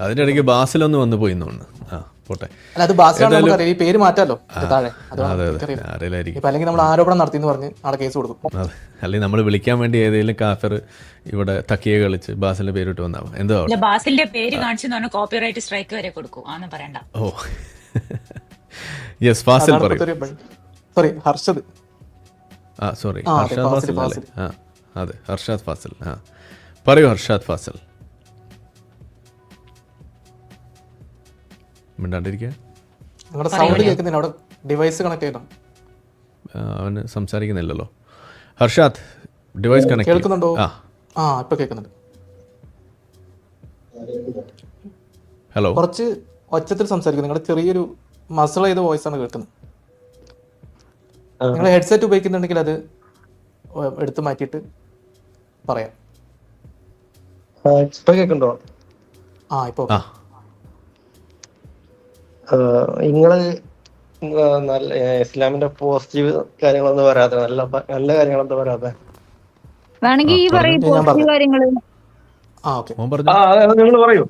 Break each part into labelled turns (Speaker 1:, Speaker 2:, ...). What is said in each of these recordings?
Speaker 1: അതിന്റെ ഇടയ്ക്ക് ബാസിലൊന്ന് വന്നു പോയി തോന്നുന്നു. ആ പോട്ടെ.
Speaker 2: അല്ല അത് ബാസിലാണ് നമുക്കറിയാം ഈ പേര് മാറ്റാലോ? താഴെ. അല്ലെങ്കിൽ നമ്മൾ ആരോപണം നടത്തി എന്ന് പറഞ്ഞ് നാളെ കേസ് കൊടുക്കും.
Speaker 1: അല്ലെങ്കിൽ നമ്മൾ വിളിക്കാൻ വേണ്ടി ഏതെങ്കിലും കാഫർ ഇവിടെ തക്കിയെ കളിച്ച് ബാസിന്റെ പേരിട്ട് വന്നാവും എന്തോ
Speaker 3: ബാസിലിന്റെ പേര് കാണിച്ചു കോപ്പിറൈറ്റ് സ്ട്രൈക്ക് വരെ കൊടുക്കും. ആന്ന് പറയണ്ട.
Speaker 1: ഓ. യെസ് ഫാസിൽ പറയൂ.
Speaker 2: സോറി ഹർഷദ്.
Speaker 1: ആ സോറി ഹർഷാദ്
Speaker 2: ഫാസിൽ,
Speaker 1: ഫാസിൽ അല്ലേ? ആ അതെ. ഹർഷാദ് ഫാസിൽ. ആ. പറയൂ ഹർഷാദ് ഫാസിൽ. മിണ്ടാണ്ടിരിക്കുക.
Speaker 2: സൗണ്ട് അവിടെ ഡിവൈസ് കണക്ട് ചെയ്യണം
Speaker 1: ആ, അവന് സംസാരിക്കുന്നില്ലല്ലോ. ഹർഷാദ് ഡിവൈസ് കണക്ട്
Speaker 2: കേൾക്കുന്നുണ്ടോ?
Speaker 1: ആ.
Speaker 2: ആ ഇപ്പൊ കേൾക്കുന്നുണ്ട്.
Speaker 1: ഹലോ
Speaker 2: കുറച്ച് ഒച്ചത്തിൽ സംസാരിക്കുന്നു. നിങ്ങളുടെ ചെറിയൊരു മസിൾ ചെയ്ത വോയിസ് ആണ് കേൾക്കുന്നത്? നിങ്ങൾ ഹെഡ്സെറ്റ് ഉപയോഗിക്കുന്നുണ്ടെങ്കിൽ അത് എടുത്തു മാറ്റിയിട്ട് പറയാം.
Speaker 4: ആ, ഇപ്പൊ കേൾക്കുന്നുണ്ടോ?
Speaker 2: ആ ഇപ്പൊ
Speaker 1: ആ.
Speaker 4: നിങ്ങൾ നല്ല ഇസ്ലാമിന്റെ പോസിറ്റീവ് കാര്യങ്ങളൊന്നും പറയാതെ നല്ല നല്ല കാര്യങ്ങളൊന്നും പറയാതെ.
Speaker 5: വേണമെങ്കിൽ ഈ പറയും പോസിറ്റീവ് കാര്യങ്ങൾ.
Speaker 2: ആ ഓക്കെ.
Speaker 1: മോൻ പറഞ്ഞു?
Speaker 6: നിങ്ങൾ പറയൂ.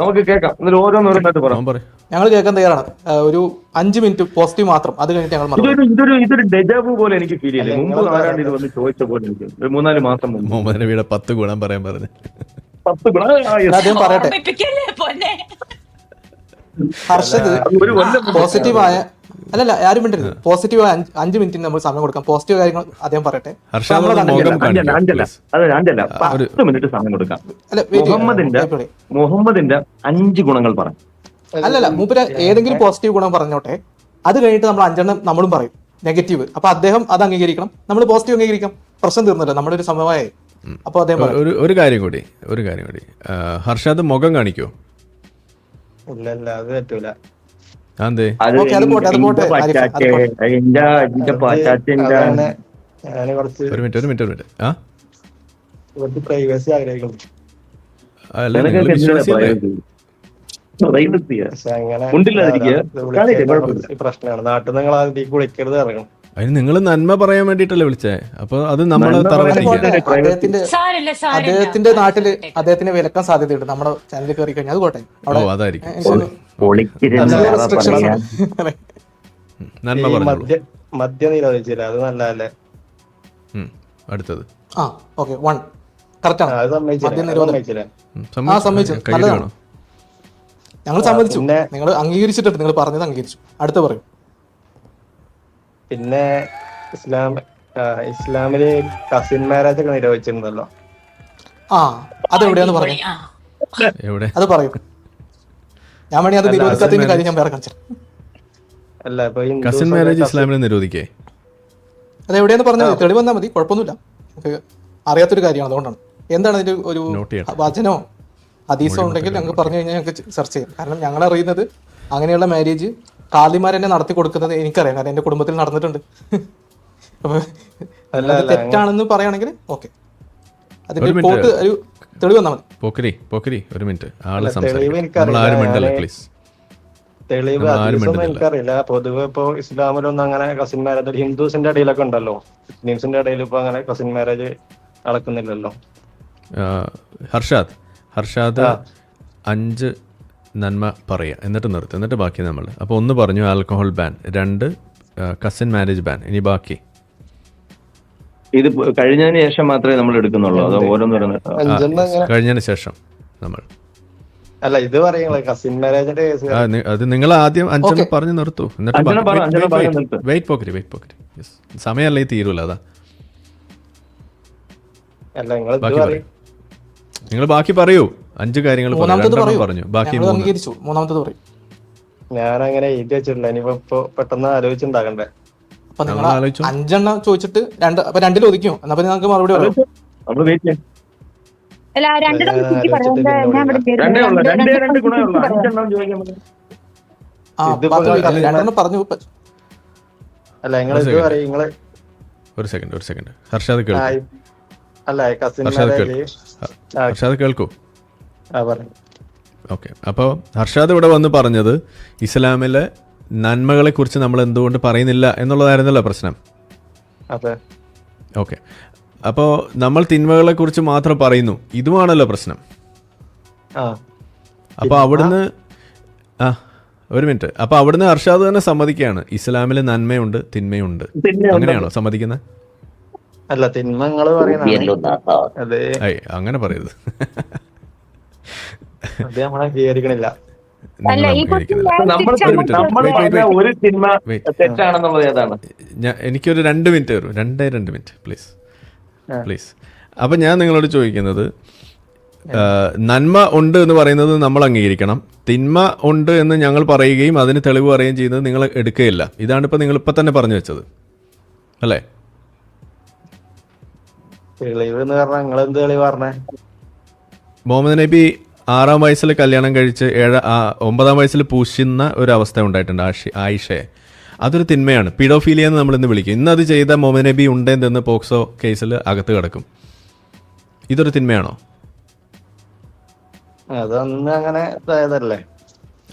Speaker 6: നമുക്ക് കേൾക്കാം. എന്നിട്ട് ഓരോന്നോരോന്നായിട്ട് പറ.
Speaker 1: മോൻ പറയും.
Speaker 2: ഞങ്ങൾ കേൾക്കാൻ തയ്യാറാണ്. ഒരു അഞ്ച് മിനിറ്റ് പോസിറ്റീവ് മാത്രം. അത് കഴിഞ്ഞിട്ട് ഞങ്ങൾ മറുപടി
Speaker 6: ഇതൊരു ഇതൊരു ഇതൊരു ഡെജാബു പോലെ എനിക്ക് ഫീൽ ചെയ്യില്ല? മുമ്പ് ആരാണ്ട് ഇത് വന്ന് ചോദിച്ച പോലെ എനിക്ക്. മൂന്നാൽ മാസം മുമ്പ്.
Speaker 1: പത്ത് ഗുണം പറയാൻ പറഞ്ഞു.
Speaker 6: പത്ത് ഗുണം.
Speaker 2: അദ്ദേഹം പറയട്ടെ.
Speaker 6: കൊല്ലം
Speaker 2: പോസിറ്റീവായ അല്ലല്ല ആരും മിണ്ടരുത്. പോസിറ്റീവ് അഞ്ച് മിനിറ്റിന് നമ്മൾ സമയം കൊടുക്കാം. പോസിറ്റീവ് കാര്യങ്ങൾ അദ്ദേഹം പറയട്ടെ.
Speaker 6: പത്ത് മിനിറ്റ് സമയം കൊടുക്കാം.
Speaker 2: അല്ല
Speaker 6: മുഹമ്മദിന്റെ മുഹമ്മദിന്റെ അഞ്ച് ഗുണങ്ങൾ പറഞ്ഞു
Speaker 2: അല്ലല്ല മൂപ്പര് ഏതെങ്കിലും പോസിറ്റീവ് ഗുണം പറഞ്ഞോട്ടെ. അത് കഴിഞ്ഞിട്ട് നമ്മൾ അഞ്ചെണ്ണം നമ്മളും പറയും. നെഗറ്റീവ്. അപ്പൊ അദ്ദേഹം അത് അംഗീകരിക്കണം. നമ്മൾ പോസിറ്റീവ് അംഗീകരിക്കാം. പ്രശ്നം തീർന്നല്ലോ നമ്മുടെ ഒരു സമയമായി അപ്പൊ അദ്ദേഹം
Speaker 1: ഒരു ഒരു കാര്യം കൂടി ഒരു കാര്യം കൂടി. ഹർഷാദ് മുഖം കാണിക്കോ?
Speaker 4: ഇല്ല ഇല്ല അത് പറ്റൂല
Speaker 1: ഒരു മിനിറ്റ് ഒരു മിനിറ്റ് ഒരു മിനിറ്റ്. ആ?
Speaker 4: പ്രൈവസി ആഗ്രഹിക്കുന്നു. പ്രശ്നമാണ്. നാട്ടിൽ നിങ്ങൾ അതിലേക്ക് വിളിക്കരുത് ഇറങ്ങണം
Speaker 1: അതിന് നിങ്ങൾ നന്മ പറയാൻ വേണ്ടിട്ടല്ലേ വിളിച്ചേ? അപ്പൊ അത് നമ്മൾ.
Speaker 2: അദ്ദേഹത്തിന്റെ നാട്ടിൽ അദ്ദേഹത്തിന് വിലക്കാൻ സാധ്യതയുണ്ട്. നമ്മുടെ ചാനലിൽ കയറി കഴിഞ്ഞാൽ അത് പോട്ടെ.
Speaker 1: ഓ അതായിരിക്കും.
Speaker 2: എനിക്ക് തോന്നുന്നു
Speaker 6: പൊളിച്ചിരുന്ന്
Speaker 2: നല്ല
Speaker 6: വേറെ
Speaker 2: restrictions
Speaker 6: പറയാൻ.
Speaker 2: ആണ്.
Speaker 1: നന്മ
Speaker 4: ഈ
Speaker 1: പറഞ്ഞോളൂ.
Speaker 4: മദ്യ മദ്യം നിരോധിച്ചില്ല അത് നല്ലതല്ലേ?
Speaker 1: അടുത്തത്.
Speaker 2: ആ ഓക്കെ വൺ കറക്റ്റ്
Speaker 4: ആ,
Speaker 2: ആണ്
Speaker 4: അത് സമ്മതിച്ചില്ല
Speaker 2: മദ്യം
Speaker 4: അത്
Speaker 2: നിരോധനം.
Speaker 4: സമ്മതിച്ചില്ല.
Speaker 1: ഉം,
Speaker 2: ആ സമ്മതിച്ചു. നല്ലതാണ്. ഞങ്ങൾ സമ്മതിച്ചു.
Speaker 4: പിന്നെ-
Speaker 2: നിങ്ങൾ അംഗീകരിച്ചിട്ടുണ്ട്. നിങ്ങൾ പറഞ്ഞത് അംഗീകരിച്ചു. അടുത്ത പറയും.
Speaker 4: പിന്നെ ഇസ്ലാം ഇസ്ലാമിൽ കസിൻ മാരേജ് ഒക്കെ നിരോധിച്ചിരുന്നല്ലോ.
Speaker 2: ആ അത് എവിടെയാന്ന് പറഞ്ഞു
Speaker 1: എവിടെ?
Speaker 2: അത് പറയൂ. ഞാൻ വേണി അത് നിരോധിക്കാത്തതിന്റെ കാര്യം ഞാൻ വേറെ കാണിച്ചു
Speaker 4: അല്ല ഇപ്പൊ
Speaker 1: കസിൻ മാരേജ് ഇസ്ലാമിനെ നിരോധിക്കേ?
Speaker 2: അത് എവിടെയാന്ന് പറഞ്ഞാൽ തെളി തെളിവ് വന്നാൽ മതി. കുഴപ്പമൊന്നുമില്ല. നമുക്ക് അറിയാത്തൊരു കാര്യമാണ് അതുകൊണ്ടാണ്. എന്താണ് അതിന്റെ ഒരു വചനോ ഹദീസോ ഉണ്ടെങ്കിൽ ഞങ്ങൾക്ക് പറഞ്ഞു കഴിഞ്ഞാൽ ഞങ്ങൾക്ക് സെർച്ച് ചെയ്യാം. കാരണം ഞങ്ങൾ അറിയുന്നത് അങ്ങനെയുള്ള മാരേജ് കാലിമാർ എന്നെ നടത്തി കൊടുക്കുന്നത് എനിക്കറിയാം കാരണം എന്റെ കുടുംബത്തിൽ നടന്നിട്ടുണ്ട്. അപ്പൊ
Speaker 4: അല്ല,
Speaker 2: തെറ്റാണെന്ന് പറയുകയാണെങ്കിൽ ഓക്കെ. അതിന്റെ റിപ്പോർട്ട് ഒരു തെളിവ് വന്നാൽ മതി.
Speaker 1: പോക്കരി പോക്കരി ഒരു മിനിറ്റ്.
Speaker 4: ആൾ
Speaker 1: സംസാരിക്കും. പ്ലീസ്
Speaker 4: തെളിവ്. എനിക്കറിയില്ല. പൊതുവെ ഇപ്പൊ ഇസ്ലാമിലൊന്നും അങ്ങനെ കസിൻ മാരേജ് ഹിന്ദുസിന്റെ ഇടയിലൊക്കെ ഉണ്ടല്ലോ. മുസ്ലിംസിന്റെ ഇടയിൽ ഇപ്പൊ അങ്ങനെ കസിൻ മാരേജ് നടക്കുന്നില്ലല്ലോ.
Speaker 1: ഹർഷാദ്. ഹർഷാദ് അഞ്ച് നന്മ പറയുക എന്നിട്ട് നിർത്തുക എന്നിട്ട് ബാക്കി നമ്മൾ. അപ്പോൾ ഒന്ന് പറഞ്ഞു ആൽക്കഹോൾ ബാൻ രണ്ട് കസിൻ മാരേജ് ബാൻ ഇനി ബാക്കി.
Speaker 6: ഇത് കഴിഞ്ഞതിന് ശേഷം മാത്രമേ നമ്മൾ എടുക്കുന്നുള്ളൂ? അതോ ഓരോന്നോരോന്ന്?
Speaker 1: കഴിഞ്ഞതിന് ശേഷം നമ്മൾ.
Speaker 4: അല്ല ഇത് പറയുന്നത് കസിൻ മാരേജിന്റെ കേസ്
Speaker 1: അത് നിങ്ങൾ ആദ്യം അഞ്ചെണ്ണം. പറഞ്ഞു നിർത്തൂ. എന്നിട്ട് വെയിറ്റ് പോക്കരി വെയിറ്റ് പോക്കരി സമയമല്ല ഈ തീരൂല അതാ.
Speaker 4: അല്ല നിങ്ങൾ ഇത്
Speaker 1: ബാക്കി
Speaker 4: പറയും.
Speaker 1: അഞ്ച് കാര്യങ്ങൾ പറഞ്ഞു. ബാക്കി
Speaker 2: മൂന്നാമത്തത് പറയും.
Speaker 4: ഞാൻ അങ്ങനെ എഴുതി വെച്ചിട്ടില്ല. ഇനിയിപ്പോ ഇപ്പൊ പെട്ടെന്ന് ആലോചിച്ചുണ്ടാകണ്ടേ
Speaker 2: അപ്പൊ നിങ്ങൾ അഞ്ചെണ്ണം ചോദിച്ചിട്ട് രണ്ട് അപ്പൊ രണ്ടിൽ ഒതുക്കും എന്നാ പിന്നെ നമുക്ക് മറുപടി പറയാം.
Speaker 1: ഒരു
Speaker 4: ഇത് നിങ്ങൾ
Speaker 1: ഒരു സെക്കൻഡ് ഒരു സെക്കൻഡ് ഹർഷാദ് കേൾക്കൂ.
Speaker 4: അല്ല കസിൻ
Speaker 1: ഹർഷാദ് കേൾക്കൂ. ഓക്കെ. അപ്പോൾ ഹർഷാദ് ഇവിടെ വന്ന് പറഞ്ഞത് ഇസ്ലാമിലെ നന്മകളെ കുറിച്ച് നമ്മൾ എന്തുകൊണ്ട് പറയുന്നില്ല എന്നുള്ളതായിരുന്നല്ലോ പ്രശ്നം.
Speaker 4: അതെ.
Speaker 1: ഓക്കെ. അപ്പോൾ നമ്മൾ തിന്മകളെ കുറിച്ച് മാത്രം പറയുന്നു. ഇതുമാണല്ലോ പ്രശ്നം.
Speaker 4: ആ.
Speaker 1: അപ്പോൾ അവിടുന്ന് ആ. ഒരു മിനിറ്റ്. അപ്പൊ അവിടുന്ന് ഹർഷാദ് തന്നെ സമ്മതിക്കുകയാണ്. ഇസ്ലാമിൽ നന്മയുണ്ട് തിന്മയുണ്ട്. അങ്ങനെയാണോ സമ്മതിക്കുന്നത്
Speaker 4: അല്ല തിന്മ
Speaker 1: അങ്ങനെ പറയരുത്.
Speaker 4: അത് നമ്മളെ അംഗീകരിക്കണില്ല
Speaker 5: അല്ല ഈ ക്വസ്റ്റ്യൻ.
Speaker 6: നമ്മൾ. നമ്മൾ പറഞ്ഞ ഒരു സിനിമ
Speaker 1: Wait.
Speaker 6: തെറ്റാണെന്നുള്ളത് ഏതാണ്?
Speaker 1: ഞാൻ എനിക്കൊരു രണ്ട് മിനിറ്റ് വരും രണ്ടേ രണ്ട് മിനിറ്റ് പ്ലീസ് പ്ലീസ് അപ്പം ഞാൻ നിങ്ങളോട് ചോദിക്കുന്നത് ആ, നന്മ ഉണ്ട് എന്ന് പറയുന്നത് നമ്മൾ അംഗീകരിക്കണം. തിന്മ ഉണ്ട് എന്ന് ഞങ്ങൾ പറയുകയും അതിന് തെളിവ് പറയുകയും ചെയ്യുന്നത് നിങ്ങൾ എടുക്കുകയില്ല. ഇതാണ് ഇപ്പം നിങ്ങൾ ഇപ്പം തന്നെ പറഞ്ഞു വെച്ചത്. അല്ലേ?
Speaker 4: തെളിവ് എന്ന് പറഞ്ഞാൽ നിങ്ങൾ എന്ത് തെളിവ് പറഞ്ഞേ?
Speaker 1: മുഹമ്മദ് നബി ആറാം വയസ്സിൽ കല്യാണം കഴിച്ച് ഏഴ് ഒമ്പതാം വയസ്സിൽ പൂശുന്ന ഒരു അവസ്ഥ ഉണ്ടായിട്ടുണ്ട് ആഷി ആയിഷയെ. അതൊരു തിന്മയാണ്. പിഡോഫീലിയ എന്ന് നമ്മൾ ഇന്ന് വിളിക്കും. ഇന്ന് അത് ചെയ്ത മുഹമ്മദ് നബി ഉണ്ടെന്ന് പോക്സോ കേസിൽ അകത്ത് കിടക്കും. ഇതൊരു തിന്മയാണോ?
Speaker 4: അത് അങ്ങനെ ഇതായതല്ലേ?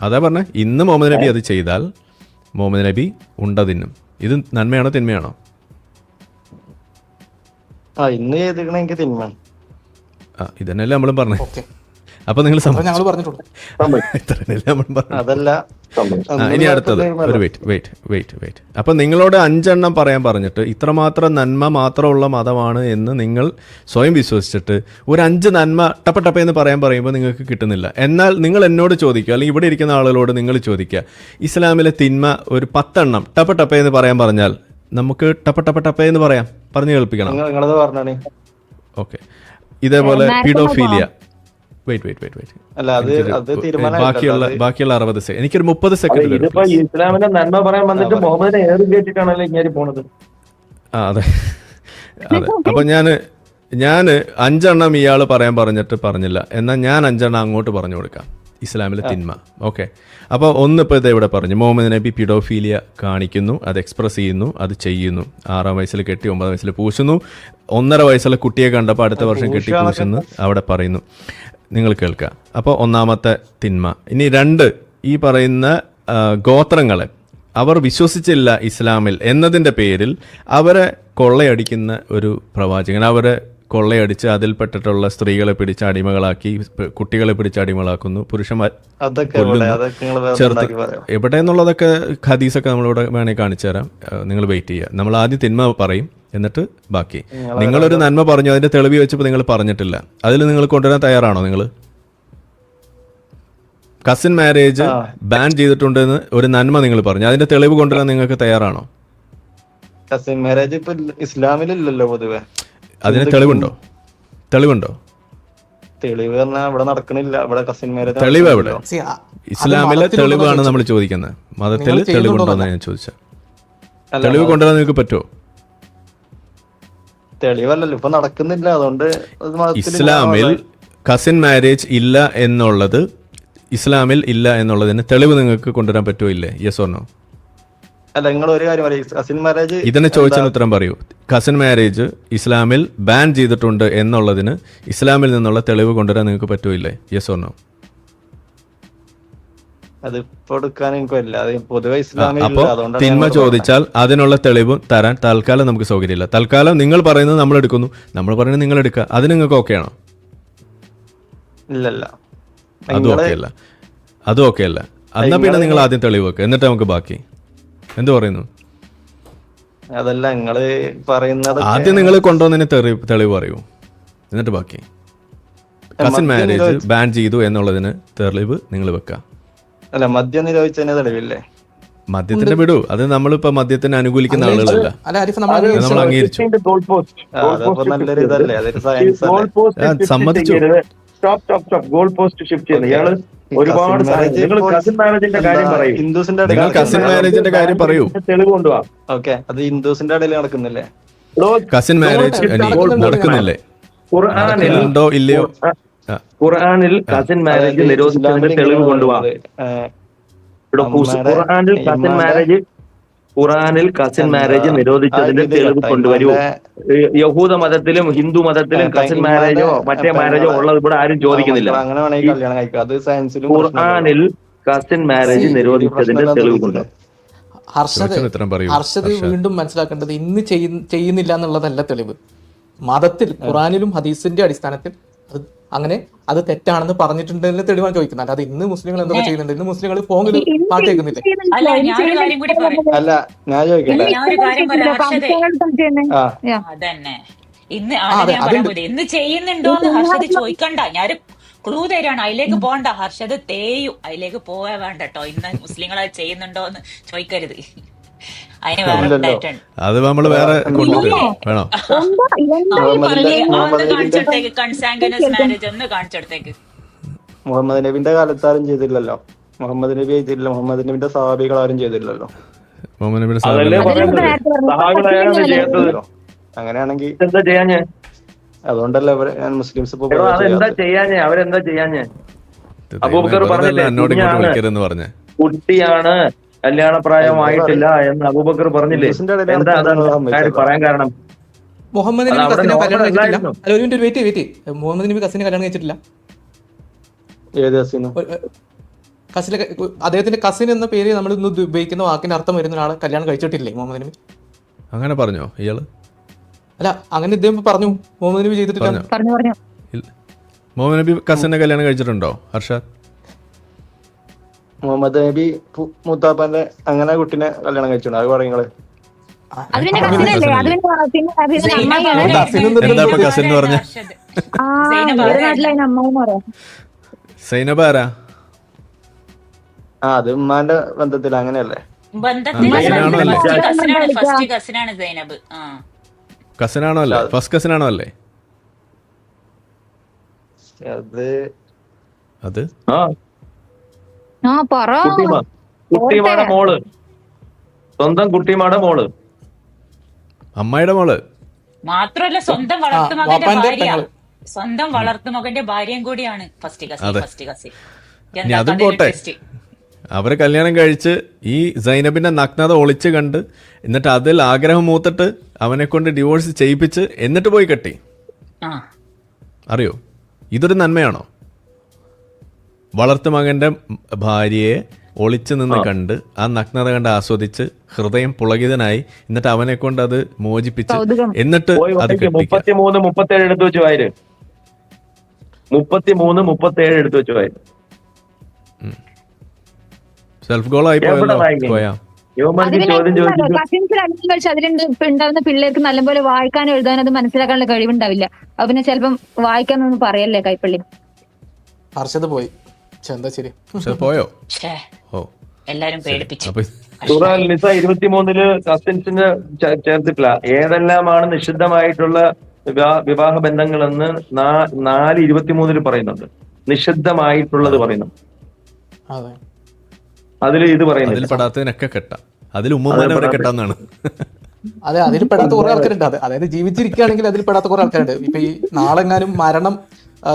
Speaker 1: അതാ പറഞ്ഞ. ഇന്ന് മുഹമ്മദ് നബി അത് ചെയ്താൽ മുഹമ്മദ് നബി ഉണ്ട തിന്നും. ഇത് നന്മയാണോ തിന്മയാണോ?
Speaker 4: ആ ഇന്ന് ചെയ്തിരിക്കണെങ്കിൽ
Speaker 1: തിന്മയാണ്. ഇതന്നെയല്ലേ നമ്മളും പറഞ്ഞു.
Speaker 2: അപ്പൊ
Speaker 1: അപ്പോൾ നിങ്ങൾ
Speaker 2: അപ്പൊ ഞങ്ങൾ പറഞ്ഞിട്ടുള്ളൂ
Speaker 1: ഇത്രയല്ലേ നമ്മൾ പറഞ്ഞു
Speaker 4: അതല്ല
Speaker 1: ആ, ഇനി അടുത്തത്. ഒരു വെയിറ്റ് വെയിറ്റ് വെയിറ്റ് വെയിറ്റ് അപ്പൊ നിങ്ങളോട് അഞ്ചെണ്ണം പറയാൻ പറഞ്ഞിട്ട് ഇത്രമാത്രം നന്മ മാത്രമുള്ള മതമാണ് എന്ന് നിങ്ങൾ സ്വയം വിശ്വസിച്ചിട്ട് ഒരു അഞ്ച് നന്മ ടപ്പ ടപ്പ എന്ന് പറയാൻ പറയുമ്പോൾ നിങ്ങൾക്ക് കിട്ടുന്നില്ല. എന്നാൽ നിങ്ങൾ എന്നോട് ചോദിക്കുക അല്ലെങ്കിൽ ഇവിടെ ഇരിക്കുന്ന ആളുകളോട് നിങ്ങൾ ചോദിക്കുക ഇസ്ലാമിലെ തിന്മ ഒരു പത്തെണ്ണം ടപ്പ ടപ്പ എന്ന് പറയാൻ പറഞ്ഞാൽ നമുക്ക് ടപ്പ ടപ്പ ടപ്പ എന്ന് പറയാം. പറഞ്ഞു കേൾപ്പിക്കണം. ഓക്കെ. ഇതേപോലെ paedophilia. Wait wait wait wait
Speaker 4: അല്ല അത് അത് തീരുമാനം
Speaker 1: ബാക്കിയുള്ള ബാക്കിയുള്ള അറുപത് സെക്കൻഡ് എനിക്കൊരു മുപ്പത് സെക്കൻഡ്
Speaker 6: ഇതിപ്പോ ഇസ്ലാമിന്റെ നന്മ പറയാൻ വന്നിട്ട് മുഹമ്മദിനെ ഏറി കയറ്റിട്ടാണല്ലോ ഇങ്ങനെ പോണത്?
Speaker 1: ആ അതെ. അതെ. അപ്പൊ ഞാൻ ഞാൻ അഞ്ചെണ്ണം ഇയാൾ പറയാൻ പറഞ്ഞിട്ട് പറഞ്ഞില്ല. എന്നാ ഞാൻ അഞ്ചെണ്ണം അങ്ങോട്ട് പറഞ്ഞു കൊടുക്കാം. ഇസ്ലാമിലെ തിന്മ. ഓക്കെ. അപ്പോൾ ഒന്ന് ഇപ്പോൾ ഇത് ഇവിടെ പറഞ്ഞു. മുഹമ്മദ് നബി പിഡോഫീലിയ കാണിക്കുന്നു അത് എക്സ്പ്രസ് ചെയ്യുന്നു അത് ചെയ്യുന്നു. ആറാം വയസ്സിൽ കെട്ടി ഒമ്പതാം വയസ്സിൽ പൂശുന്നു. ഒന്നര വയസ്സുള്ള കുട്ടിയെ കണ്ടപ്പോൾ അടുത്ത വർഷം കെട്ടി പൂശുന്നു. അവിടെ പറയുന്നു. നിങ്ങൾ കേൾക്കുക. അപ്പോൾ ഒന്നാമത്തെ തിന്മ. ഇനി രണ്ട് ഈ പറയുന്ന ഗോത്രങ്ങളെ. അവർ വിശ്വസിച്ചില്ല ഇസ്ലാമിൽ എന്നതിന്റെ പേരിൽ അവരെ കൊള്ളയടിക്കുന്ന ഒരു പ്രവാചകൻ അവരെ കൊള്ളയടിച്ച് അതിൽപ്പെട്ടിട്ടുള്ള സ്ത്രീകളെ പിടിച്ച് അടിമകളാക്കി കുട്ടികളെ പിടിച്ച് അടിമകളാക്കുന്നു. പുരുഷന്മാർ ചേർത്ത്
Speaker 4: പറയാം.
Speaker 1: എവിടെ എന്നുള്ളതൊക്കെ ഖദീസൊക്കെ നമ്മളിവിടെ വേണമെങ്കിൽ കാണിച്ചു തരാം. നിങ്ങൾ വെയിറ്റ് ചെയ്യുക. നമ്മൾ ആദ്യം തിന്മ പറയും എന്നിട്ട് ബാക്കി. നിങ്ങളൊരു നന്മ പറഞ്ഞു അതിന്റെ തെളിവ് വെച്ചപ്പോൾ നിങ്ങൾ പറഞ്ഞിട്ടില്ല. അതിൽ നിങ്ങൾ കൊണ്ടുവരാൻ തയ്യാറാണോ നിങ്ങൾ? കസിൻ മാരേജ് ബാൻ ചെയ്തിട്ടുണ്ടെന്ന് ഒരു നന്മ നിങ്ങൾ പറഞ്ഞു. അതിന്റെ തെളിവ് കൊണ്ടുവരാൻ നിങ്ങൾക്ക് തയ്യാറാണോ?
Speaker 4: കസിൻ മാരേജ് ഇപ്പൊ ഇസ്ലാമിലില്ലല്ലോ പൊതുവെ.
Speaker 1: അതിന് തെളിവുണ്ടോ? തെളിവുണ്ടോ?
Speaker 4: തെളിവ് പറഞ്ഞാൽ ഇവിടെ നടക്കണില്ല. ഇവിടെ കസിൻ മാരേജ്
Speaker 1: തെളിവ് എവിടെ? ഇസ്ലാമിലെ തെളിവാണ് നമ്മൾ ചോദിക്കുന്നത്. മതത്തിൽ തെളിവുണ്ടോന്നാണ് ഞാൻ ചോദിച്ച തെളിവ് കൊണ്ടുവരാൻ നിങ്ങൾക്ക് പറ്റുമോ?
Speaker 4: തെളിവല്ലല്ലോ. ഇപ്പൊ നടക്കുന്നില്ല. അതുകൊണ്ട്
Speaker 1: ഇസ്ലാമിൽ കസിൻ മാരേജ് ഇല്ല എന്നുള്ളത് ഇസ്ലാമിൽ ഇല്ല എന്നുള്ളതിന് തെളിവ് നിങ്ങൾക്ക് കൊണ്ടുവരാൻ പറ്റുമോ ഇല്ലേ? യെസ് ഓർണോ
Speaker 4: അല്ല നിങ്ങൾ ഒരു കാര്യം പറയും. കസിൻ മാരേജ്
Speaker 1: ഇതിനെ ചോദിച്ചതിന് ഉത്തരം പറയൂ. കസിൻ മാരേജ് ഇസ്ലാമിൽ ബാൻ ചെയ്തിട്ടുണ്ട് എന്നുള്ളതിന് ഇസ്ലാമിൽ നിന്നുള്ള തെളിവ് കൊണ്ടുവരാൻ നിങ്ങൾക്ക് പറ്റൂല്ലേ? യെസ് ഓർണോ അപ്പോൾ തിന്മ ചോദിച്ചാൽ അതിനുള്ള തെളിവ് തരാൻ തൽക്കാലം നമുക്ക് സൗകര്യമില്ല. തൽക്കാലം നിങ്ങൾ പറയുന്നത് നമ്മൾ എടുക്കുന്നു. നമ്മൾ പറയുന്നത് നിങ്ങൾ എടുക്കുക. അത് നിങ്ങൾക്ക് ഓക്കെ ആണോ? അതും ഓക്കെ അല്ല. അതും ഓക്കെ അല്ല. എന്നാ പിന്നെ നിങ്ങൾ ആദ്യം തെളിവ് വെക്കുക എന്നിട്ട് നമുക്ക് ബാക്കി. എന്ത് പറയുന്നു?
Speaker 4: അതല്ല നിങ്ങൾ പറയുന്നത്
Speaker 1: ആദ്യം നിങ്ങൾ കൊണ്ടുവന്നതിന് തെളിവ് പറയൂ. എന്നിട്ട് ബാക്കി. കസിൻ മാരേജ് ബാൻ ചെയ്തു എന്നുള്ളതിന് തെളിവ് നിങ്ങൾ വെക്കാം.
Speaker 4: അല്ല മദ്യം നിരോധിച്ചതിന് തെളിവില്ലേ?
Speaker 1: മദ്യത്തിന്റെ വിടൂ. അത് നമ്മളിപ്പോ മദ്യത്തിന് അനുകൂലിക്കുന്ന ആളുകളല്ല.
Speaker 2: അല്ല ആരിഫ് നമ്മൾ
Speaker 1: അംഗീകരിച്ചു. സമ്മതിച്ചു.
Speaker 6: Stop stop stop goal post shift ചെയ്യുന്നത്
Speaker 4: ഇയാൾ
Speaker 6: ഒരുപാട് നിങ്ങൾ കസിൻ മാനേജിന്റെ കാര്യം പറയും.
Speaker 4: ഹിന്ദുസിന്റെ ഇടയിൽ
Speaker 1: നിങ്ങൾ കസിൻ മാനേജിന്റെ കാര്യം പറയൂ.
Speaker 6: തെളിവ് കൊണ്ടുപോവാ
Speaker 4: ഓക്കെ അത് ഹിന്ദുസിന്റെ ഇടയിൽ നടക്കുന്നില്ലേ?
Speaker 1: Cousin marriage നടക്കുന്നില്ലേ?
Speaker 6: ഖുർആനിൽ
Speaker 1: ഉണ്ടോ ഇല്ലയോ?
Speaker 6: ഖുർആാനിൽ കസിൻ മാരേജ്
Speaker 4: നിരോധിക്കാൻ
Speaker 6: നിരോധിച്ചതിന്റെ തെളിവ്
Speaker 4: അമ്മയുടെ-
Speaker 6: ഖുർആനിൽ കസിൻ മാരേജ് ഖുർആനിൽ കസിൻ മാരേജ് നിരോധിച്ചതിന്റെ തെളിവ് കൊണ്ടുവരൂ യഹൂദ മതത്തിലും ഹിന്ദു മതത്തിലും കസിൻ മാരേജോ മറ്റേ മാരേജോ ഉള്ളത് ഇവിടെ ആരും ചോദിക്കുന്നില്ല.
Speaker 4: ഖുർആാനിൽ കല്യാണം കഴിക്കാം അത് സയൻസിലും
Speaker 6: ഖുർആനിൽ കസിൻ മാരേജ് നിരോധിച്ചതിന്റെ തെളിവ് കൊണ്ട്
Speaker 2: ഹർഷത് ഹർഷത് വീണ്ടും മനസ്സിലാക്കേണ്ടത് ഇന്ന് ചെയ്യുന്നില്ല എന്നുള്ളതല്ല തെളിവ്. മതത്തിൽ ഖുറാനിലും ഹദീസിന്റെ അടിസ്ഥാനത്തിൽ അങ്ങനെ അത് തെറ്റാണെന്ന് പറഞ്ഞിട്ടുണ്ടെങ്കിൽ തെളിവാണ് ചോദിക്കുന്നത്. അത് ഇന്ന് മുസ്ലിങ്ങൾ എന്തൊക്കെ ചെയ്യുന്നുണ്ട്? ഇന്ന് മുസ്ലിങ്ങൾ ഫോണിൽ പാട്ട് കേൾക്കുന്നില്ലേ?
Speaker 3: അല്ല, ഞാനൊരു കാര്യം കൂടി പറയാം.
Speaker 4: അല്ല ഞാൻ ചോദിക്കട്ടെ?
Speaker 3: ഞാൻ ഒരു കാര്യം പറയാം ഹർഷദേ
Speaker 4: ആ.
Speaker 3: അതന്നെ. ഇന്ന്
Speaker 2: ആ,
Speaker 3: ഞാൻ പറയാൻ
Speaker 2: അതുണ്ട്.
Speaker 3: പോയത് ഇന്ന് ചെയ്യുന്നുണ്ടോ എന്ന് ഹർഷദ് ചോദിക്കണ്ട. ഞാൻ ക്ലൂ തരാണ്. അതിലേക്ക് പോണ്ട ഹർഷദ് തേയു. അതിലേക്ക് പോവാ വേണ്ട കേട്ടോ. ഇന്ന് മുസ്ലിങ്ങൾ ചെയ്യുന്നുണ്ടോ എന്ന് ചോദിക്കരുത്.
Speaker 1: അത് നമ്മൾ വേറെ വേണോ?
Speaker 4: മുഹമ്മദ് നബിന്റെ കാലത്ത് ആരും ചെയ്തില്ലല്ലോ. മുഹമ്മദ് നബി ചെയ്തില്ല മുഹമ്മദ് നബിന്റെ സഹാബികൾ ആരും ചെയ്തില്ലല്ലോ.
Speaker 1: മുഹമ്മദ് നബിയുടെ
Speaker 4: അങ്ങനെയാണെങ്കിൽ
Speaker 6: എന്താ
Speaker 4: അതുകൊണ്ടല്ലേ അവരെ ഞാൻ മുസ്ലിംസ്
Speaker 6: അതെന്താ. ചെയ്യാഞ്ഞേ? അവരെന്താ ചെയ്യാഞ്ഞേ? അബൂബക്കർ പറഞ്ഞില്ലേ, കുട്ടിയാണ്. കല്യാണപ്രായമായിട്ടില്ല എന്ന് അബൂബക്കർ പറഞ്ഞില്ലേ? എന്താ. കാര്യം പറയാൻ കാരണം?
Speaker 2: മുഹമ്മദ് നബി കസിനെ കല്യാണം കഴിച്ചിട്ടില്ല. അല്ല ഒരു മിനിറ്റ് വെയിറ്റ് വെയിറ്റ് മുഹമ്മദ് നബി കസിനെ കല്യാണം കഴിച്ചിട്ടില്ല? കസിലെ അദ്ദേഹത്തിന്റെ കസിൻ എന്ന പേര് നമ്മൾ ഇന്ന് ഉപയോഗിക്കുന്ന വാക്കിന് അർത്ഥം വരുന്ന ഒരാൾ കല്യാണം കഴിച്ചിട്ടില്ലേ മുഹമ്മദ് നബി
Speaker 1: അങ്ങനെ പറഞ്ഞോ? ഇയാൾ?
Speaker 2: അല്ല അങ്ങനെ ഇദ്ദേഹം പറഞ്ഞു. മുഹമ്മദ് നബി ചെയ്തിട്ടില്ല.
Speaker 1: പറഞ്ഞു?
Speaker 5: പറഞ്ഞു
Speaker 1: മുഹമ്മദ് നബി കസിനെ കല്യാണം കഴിച്ചിട്ടുണ്ടോ ഹർഷാദ്?
Speaker 4: മുഹമ്മദ് നബി മുത്താപ്പന്റെ അങ്ങനെ കുട്ടിനെ കല്യാണം കഴിച്ചിട്ടുണ്ട്. അത് പറയുന്നത്
Speaker 5: അത് ആ
Speaker 4: ഉമ്മാന്റെ ബന്ധത്തിൽ അങ്ങനെയല്ലേ?
Speaker 1: കസിനാണോ അല്ലേ?
Speaker 3: ഫസ്റ്റ് കസിനാണ് സൈനബ്. ആ.
Speaker 1: കസിനാണോ അല്ലേ? ഫസ്റ്റ് കസിനാണോ അല്ലേ?
Speaker 4: അത്
Speaker 1: അത്?
Speaker 6: ആ കുട്ടിമാടെ മോൾ. സ്വന്തം കുട്ടിമാടെ മോൾ.
Speaker 1: അമ്മയുടെ മോൾ.
Speaker 3: മാത്രമല്ല സ്വന്തം വളർത്തുമകന്റെ ഭാര്യ. സ്വന്തം വളർത്തുമകന്റെ ഭാര്യയും കൂടിയാണ് ഫസ്റ്റ് കസിൻ ഫസ്റ്റ് കസിൻ
Speaker 1: അതും പോട്ടെ. അവരെ കല്യാണം കഴിച്ച് ഈ സൈനബിന്റെ നഗ്നത ഒളിച്ച് കണ്ട് എന്നിട്ട് അതിൽ ആഗ്രഹം മൂത്തിട്ട് അവനെ കൊണ്ട് ഡിവോഴ്സ് ചെയ്യിപ്പിച്ച് എന്നിട്ട് പോയി കെട്ടി.
Speaker 3: ആ.
Speaker 1: അറിയോ? ഇതൊരു നന്മയാണോ? വളർത്തു മകന്റെ ഭാര്യയെ ഒളിച്ചു നിന്ന് കണ്ട് ആ നഗ്നത കണ്ട് ആസ്വദിച്ച് ഹൃദയം പുളകിതനായി എന്നിട്ട് അവനെ കൊണ്ട് അത് മോചിപ്പിച്ച് എന്നിട്ട് അത്.
Speaker 6: മുപ്പത്തിമൂന്ന് മുപ്പത്തേഴ് എടുത്തു വെച്ചു വായര്. മുപ്പത്തിമൂന്ന് മുപ്പത്തേഴ് എടുത്തു വെച്ചു വായര്.
Speaker 1: സെൽഫ് ഗോൾ ആയി? പോയാ.
Speaker 5: ഉണ്ടാവുന്ന പിള്ളേർക്ക് നല്ലപോലെ വായിക്കാനും എഴുതാനും അത് മനസ്സിലാക്കാനുള്ള കഴിവുണ്ടാവില്ല. അപ്പൊ പിന്നെ ചിലപ്പം വായിക്കാനൊന്നും പറയല്ലേ കൈപ്പള്ളി?
Speaker 2: ഹർഷത് പോയി. എന്താ ശരി?
Speaker 1: പോയോ?
Speaker 3: ഛേ
Speaker 1: ഓ
Speaker 3: എല്ലാരും പേടിപ്പിച്ചു.
Speaker 6: നിസ ഇരുപത്തിമൂന്നിൽ കസിൻസിന് ചേർത്തിട്ടില്ല. ഏതെല്ലാമാണ് നിഷിദ്ധമായിട്ടുള്ള വിവാ- വിവാഹ ബന്ധങ്ങളെന്ന് നാല് ഇരുപത്തിമൂന്നിൽ പറയുന്നുണ്ട്. നിഷിദ്ധമായിട്ടുള്ളത് പറയുന്നു.
Speaker 2: അതെ.
Speaker 6: അതിൽ ഇത്
Speaker 1: പറയുന്നത് കെട്ടാം. അതിൽ ഉമ്മമാനെ വരെ കെട്ടാന്നാണ്.
Speaker 2: അതെ അതിൽ പെടാത്ത കുറെ ആൾക്കാരുണ്ട്. അതെ അതായത് ജീവിച്ചിരിക്കുകയാണെങ്കിൽ അതിൽ പെടാത്ത കുറെ ആൾക്കാരുണ്ട്. ഇപ്പൊ ഈ നാളെങ്ങാനും മരണം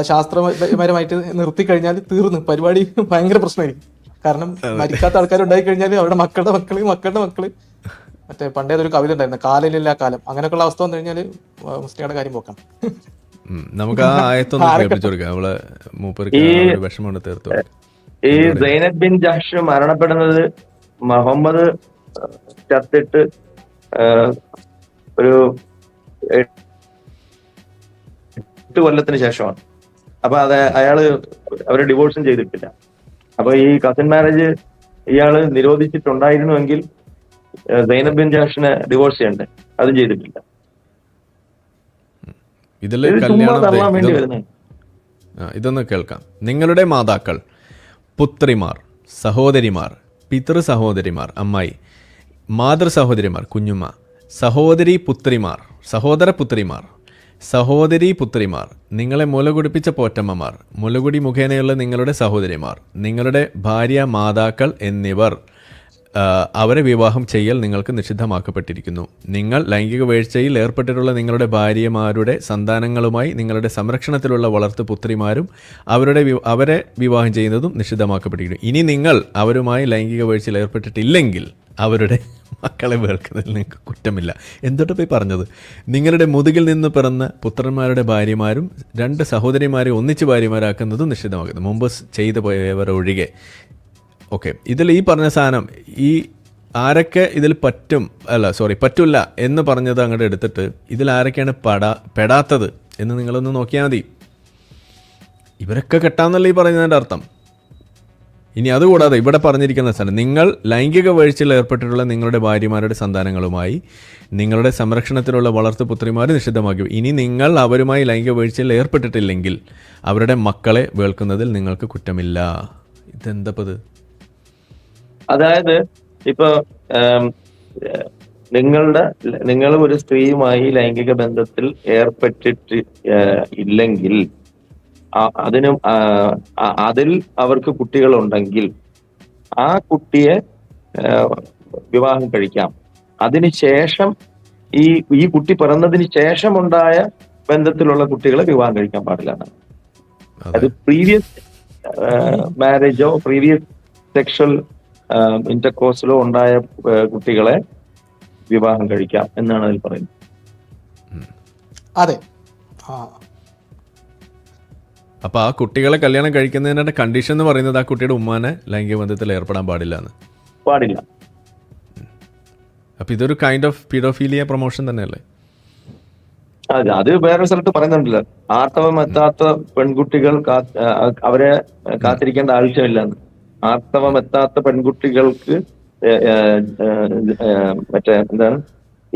Speaker 2: ശാസ്ത്രപരമായിട്ട് നിർത്തി കഴിഞ്ഞാൽ തീർന്നു. പരിപാടി ഭയങ്കര പ്രശ്നമായിരിക്കും. കാരണം മരിക്കാത്ത ആൾക്കാർ ഉണ്ടായി കഴിഞ്ഞാൽ അവരുടെ മക്കളുടെ മക്കൾ മക്കളുടെ മക്കൾ. മറ്റേ പണ്ടേ ഒരു കവിത ഉണ്ടായിരുന്നു. കാലിലില്ല കാലം. അങ്ങനെയൊക്കെയുള്ള അവസ്ഥ വന്നു കഴിഞ്ഞാൽ മുസ്ലിങ്ങളുടെ കാര്യം പോക്കാം
Speaker 1: നമുക്ക് ആ ആയത്തൊന്ന് കേൾപ്പിച്ചു കൊടുക്കാം. മൂപ്പർക്ക് തീർത്തു.
Speaker 6: ഈ സൈനബ് ബിൻ ജഹ്ഷ് മരണപ്പെടുന്നത് മുഹമ്മദ് ചത്തിട്ട് ഒരു എട്ട് കൊല്ലത്തിന് ശേഷമാണ്. അപ്പൊ അത് അയാൾ അവരെ ഡിവോഴ്സും ചെയ്തിട്ടില്ല. അപ്പൊ ഈ കസിൻ മാരേജ് ഇയാൾ നിരോധിച്ചിട്ടുണ്ടായിരുന്നുവെങ്കിൽ സൈനബ് ബിൻ ജാഷിന് ഡിവോഴ്സ് ചെയ്യണ്ടേ? അതും ചെയ്തിട്ടില്ല.
Speaker 1: കല്യാണം ഇതൊന്ന് കേൾക്കാം. നിങ്ങളുടെ മാതാക്കൾ പുത്രിമാർ സഹോദരിമാർ പിതൃ സഹോദരിമാർ അമ്മായി മാതൃ സഹോദരിമാർ കുഞ്ഞുമ്മ സഹോദരി പുത്രിമാർ സഹോദര പുത്രിമാർ സഹോദരി പുത്രിമാർ നിങ്ങളെ മുലകുടിപ്പിച്ച പോറ്റമ്മമാർ മുലകുടി മുഖേനയുള്ള നിങ്ങളുടെ സഹോദരിമാർ നിങ്ങളുടെ ഭാര്യ മാതാക്കൾ എന്നിവർ അവരെ വിവാഹം ചെയ്യൽ നിങ്ങൾക്ക് നിഷിദ്ധമാക്കപ്പെട്ടിരിക്കുന്നു. നിങ്ങൾ ലൈംഗിക വീഴ്ചയിൽ ഏർപ്പെട്ടിട്ടുള്ള നിങ്ങളുടെ ഭാര്യമാരുടെ സന്താനങ്ങളുമായി നിങ്ങളുടെ സംരക്ഷണത്തിലുള്ള വളർത്തു പുത്രിമാരും അവരുടെ അവരെ വിവാഹം ചെയ്യുന്നതും നിഷിദ്ധമാക്കപ്പെട്ടിരിക്കുന്നു. ഇനി നിങ്ങൾ അവരുമായി ലൈംഗിക വീഴ്ചയിൽ ഏർപ്പെട്ടിട്ടില്ലെങ്കിൽ അവരുടെ മക്കളെ വേർക്കുന്നതിൽ നിങ്ങൾക്ക് കുറ്റമില്ല. എന്തൊട്ട് പോയി പറഞ്ഞത്? നിങ്ങളുടെ മുതുകിൽ നിന്ന് പിറന്ന പുത്രന്മാരുടെ ഭാര്യമാരും രണ്ട് സഹോദരിമാരെ ഒന്നിച്ച് ഭാര്യമാരാക്കുന്നതും നിഷിദ്ധമാക്കുന്നു. മുമ്പ് ചെയ്തു പോയവർ ഒഴികെ. ഓക്കെ. ഇതിൽ ഈ പറഞ്ഞ സാധനം ഈ ആരൊക്കെ ഇതിൽ പറ്റും അല്ല സോറി പറ്റില്ല എന്ന് പറഞ്ഞത് അങ്ങോട്ട് എടുത്തിട്ട് ഇതിൽ ആരൊക്കെയാണ് പടാ പെടാത്തത് എന്ന് നിങ്ങളൊന്ന് നോക്കിയാൽ മതി. ഇവരൊക്കെ കെട്ടാന്നല്ല ഈ പറയുന്നതിന്റെ അർത്ഥം. ഇനി അതുകൂടാതെ ഇവിടെ പറഞ്ഞിരിക്കുന്ന സ്ഥലം നിങ്ങൾ ലൈംഗിക വീഴ്ചയിൽ ഏർപ്പെട്ടിട്ടുള്ള നിങ്ങളുടെ ഭാര്യമാരുടെ സന്താനങ്ങളുമായി നിങ്ങളുടെ സംരക്ഷണത്തിലുള്ള വളർത്തു പുത്രിമാർ നിഷിദ്ധമാക്കി. ഇനി നിങ്ങൾ അവരുമായി ലൈംഗിക വീഴ്ചയിൽ ഏർപ്പെട്ടിട്ടില്ലെങ്കിൽ അവരുടെ മക്കളെ വേൾക്കുന്നതിൽ നിങ്ങൾക്ക് കുറ്റമില്ല. ഇതെന്തപ്പത്?
Speaker 6: അതായത് ഇപ്പൊ നിങ്ങളുടെ നിങ്ങളും ഒരു സ്ത്രീയുമായി ലൈംഗിക ബന്ധത്തിൽ ഏർപ്പെട്ടിട്ട് ഇല്ലെങ്കിൽ അതിനും അതിൽ അവർക്ക് കുട്ടികളുണ്ടെങ്കിൽ ആ കുട്ടിയെ വിവാഹം കഴിക്കാം. അതിനുശേഷം ഈ ഈ കുട്ടി പിറന്നതിന് ശേഷം ഉണ്ടായ ബന്ധത്തിലുള്ള കുട്ടികളെ വിവാഹം കഴിക്കാൻ പാടില്ല എന്നാണ്. അത്.
Speaker 1: അതെ
Speaker 6: പ്രീവിയസ് മാരേജോ പ്രീവിയസ് സെക്ഷൽ ഇന്റർകോഴ്സിലോ ഉണ്ടായ കുട്ടികളെ വിവാഹം കഴിക്കാം എന്നാണ് അതിൽ പറയുന്നത്.
Speaker 2: അതെ. ആ
Speaker 1: അപ്പൊ ആ കുട്ടികളെ കല്യാണം കഴിക്കുന്നതിന്റെ കണ്ടീഷൻ എന്ന് പറയുന്നത് ആ കുട്ടിയുടെ ഉമ്മാനെ ലൈംഗിക ബന്ധത്തിൽ ഏർപ്പെടാൻ പാടില്ല എന്ന്
Speaker 6: പാടില്ല.
Speaker 1: അപ്പൊ ഇതൊരു കൈൻഡ് ഓഫ് പീഡോഫീലിയ പ്രൊമോഷൻ തന്നെയല്ലേ?
Speaker 6: അത് അത് വേറെ സ്ഥലത്ത് പറയുന്നുണ്ടല്ലോ. ആർത്തവം എത്താത്ത പെൺകുട്ടികൾ അവരെ കാത്തിരിക്കേണ്ട ആവശ്യമില്ലെന്ന്. ആർത്തവം എത്താത്ത പെൺകുട്ടികൾക്ക് മറ്റേ എന്താണ്?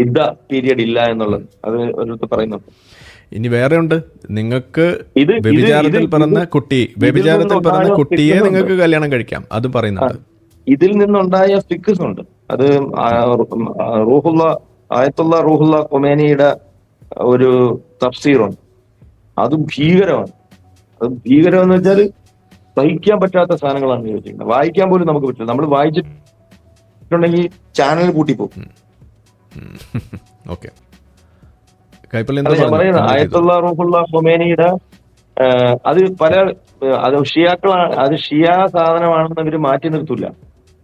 Speaker 6: ഇദ്ദ പീരിയഡ് ഇല്ല എന്നുള്ളത്. അത് ഒരിടത്ത് പറയുന്നുണ്ട്.
Speaker 1: ഇനി വേറെ ഉണ്ട് നിങ്ങൾക്ക് വ്യഭിചാരത്തിൽ
Speaker 6: പറഞ്ഞ
Speaker 1: കുട്ടി വ്യഭിചാരത്തിൽ
Speaker 6: പറഞ്ഞ
Speaker 1: കുട്ടിയെ നിങ്ങൾക്ക് കല്യാണം കഴിക്കാം. അതും പറയുന്നുണ്ട്.
Speaker 6: ഇതിൽ നിന്നുണ്ടായ ഫിക്സ് ഉണ്ട്. അത് റൂഹുള്ള ആയത്തുള്ള റൂഹുള്ള കൊമേനിയുടെ ഒരു തഫ്സീറുണ്ട്. അത് ഭീകരമാണ്. അത് ഭീകരം എന്ന് വെച്ചാൽ സഹിക്കാൻ പറ്റാത്ത സാധനങ്ങളാണ് ചോദിച്ചിരിക്കുന്നത്. വായിക്കാൻ പോലും നമുക്ക് പറ്റില്ല. നമ്മൾ വായിച്ചിട്ടുണ്ടെങ്കിൽ ചാനൽ കൂട്ടിപ്പോകും.
Speaker 1: ഓക്കെ
Speaker 6: ആയത്തുള്ള റൂഹുള്ള ആ, അത് പല അത് ഷിയാക്കളാണ് അത് ഷിയാ സാധനമാണെന്ന് അവർ മാറ്റി നിർത്തൂല.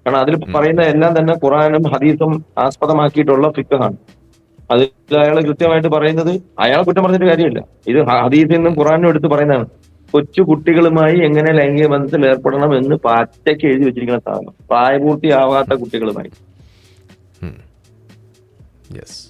Speaker 6: കാരണം അതിൽ പറയുന്ന എല്ലാം തന്നെ ഖുറാനും ഹദീസും ആസ്പദമാക്കിയിട്ടുള്ള ഫിക്കാണ് അതിൽ അയാൾ കൃത്യമായിട്ട് പറയുന്നത് അയാളെ കുറ്റം പറഞ്ഞിട്ട് കാര്യമില്ല. ഇത് ഹദീസിൽ നിന്നും ഖുറാനും എടുത്ത് പറയുന്നതാണ്. കൊച്ചു കുട്ടികളുമായി എങ്ങനെ ലൈംഗിക ബന്ധത്തിൽ ഏർപ്പെടണം എന്ന് പാറ്റയ്ക്ക് എഴുതി വെച്ചിരിക്കുന്ന സാധനം. പ്രായപൂർത്തിയാവാത്ത കുട്ടികളുമായി.
Speaker 1: യെസ്